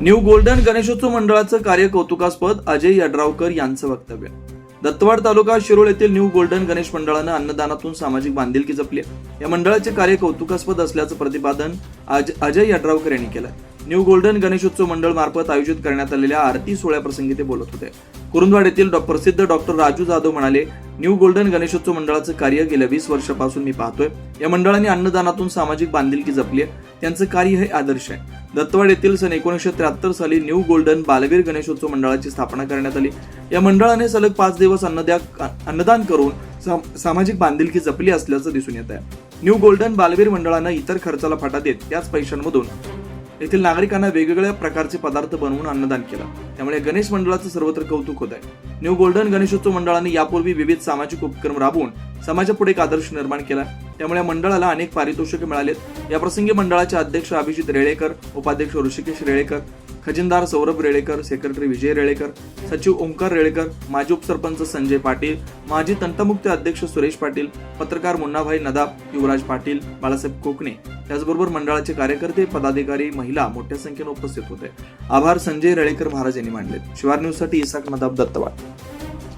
New golden Ganeshotsav मंडळाचं कार्य कौतुकास्पद अजय यड्रावकर यांचं वक्तव्य. दत्तवाड तालुका शिरोळ येथील न्यू गोल्डन गणेश मंडळानं अन्नदानातून सामाजिक बांधिलकी जपली या मंडळाचे कार्य कौतुकास्पद असल्याचं प्रतिपादन अजय यड्रावकर यांनी केलं न्यू गोल्डन गणेशोत्सव मंडळ मार्फत आयोजित करण्यात आलेल्या आरती सोहळ्याप्रसंगी ते बोलत होते. कुरुंदवाड येथील डॉ- प्रसिद्ध डॉक्टर राजू जाधव म्हणाले न्यू गोल्डन गणेशोत्सव मंडळाचं कार्य गेल्या वीस वर्षापासून मी पाहतोय. या मंडळाने अन्नदानातून सामाजिक बांधिलकी जपली आहे. त्यांचं कार्य हे आदर्श आहे. दत्तवाड येथील सन एकोणीसशे त्र्याहत्तर साली न्यू गोल्डन बालवीर गणेशोत्सव मंडळाची स्थापना करण्यात आली. या मंडळाने सलग पाच दिवस अन्नद्या अन्नदान करून साम- सामाजिक बांधिलकी जपली असल्याचं दिसून येत आहे. न्यू गोल्डन बालवीर मंडळानं इतर खर्चाला फाटा देत त्याच पैशांमधून येथील नागरिकांना वेगवेगळ्या प्रकारचे पदार्थ बनवून अन्नदान केलं. त्यामुळे गणेश मंडळाचं सर्वत्र कौतुक होत आहे. न्यू गोल्डन गणेशोत्सव मंडळाने यापूर्वी विविध सामाजिक उपक्रम राबवून समाजापुढे एक आदर्श निर्माण केला. त्यामुळे मंडळाला अनेक पारितोषिके मिळालेत. या प्रसंगी मंडळाचे अध्यक्ष अभिजित रेळेकर उपाध्यक्ष ऋषिकेश रेळेकर खजिनदार सौरभ रेळेकर सेक्रेटरी विजय रेळेकर सचिव ओंकार रेळेकर माजी उपसरपंच संजय पाटील माजी तंटमुक्त अध्यक्ष सुरेश पाटील पत्रकार मुन्नाभाई नदाब युवराज पाटील बाळासाहेब कोकणे. त्याचबरोबर मंडळाचे कार्यकर्ते पदाधिकारी महिला मोठ्या संख्येने उपस्थित होते. आभार संजय रेळेकर महाराज यांनी मांडले शिवार न्यूजसाठी इसाक नदाब दत्तवाड.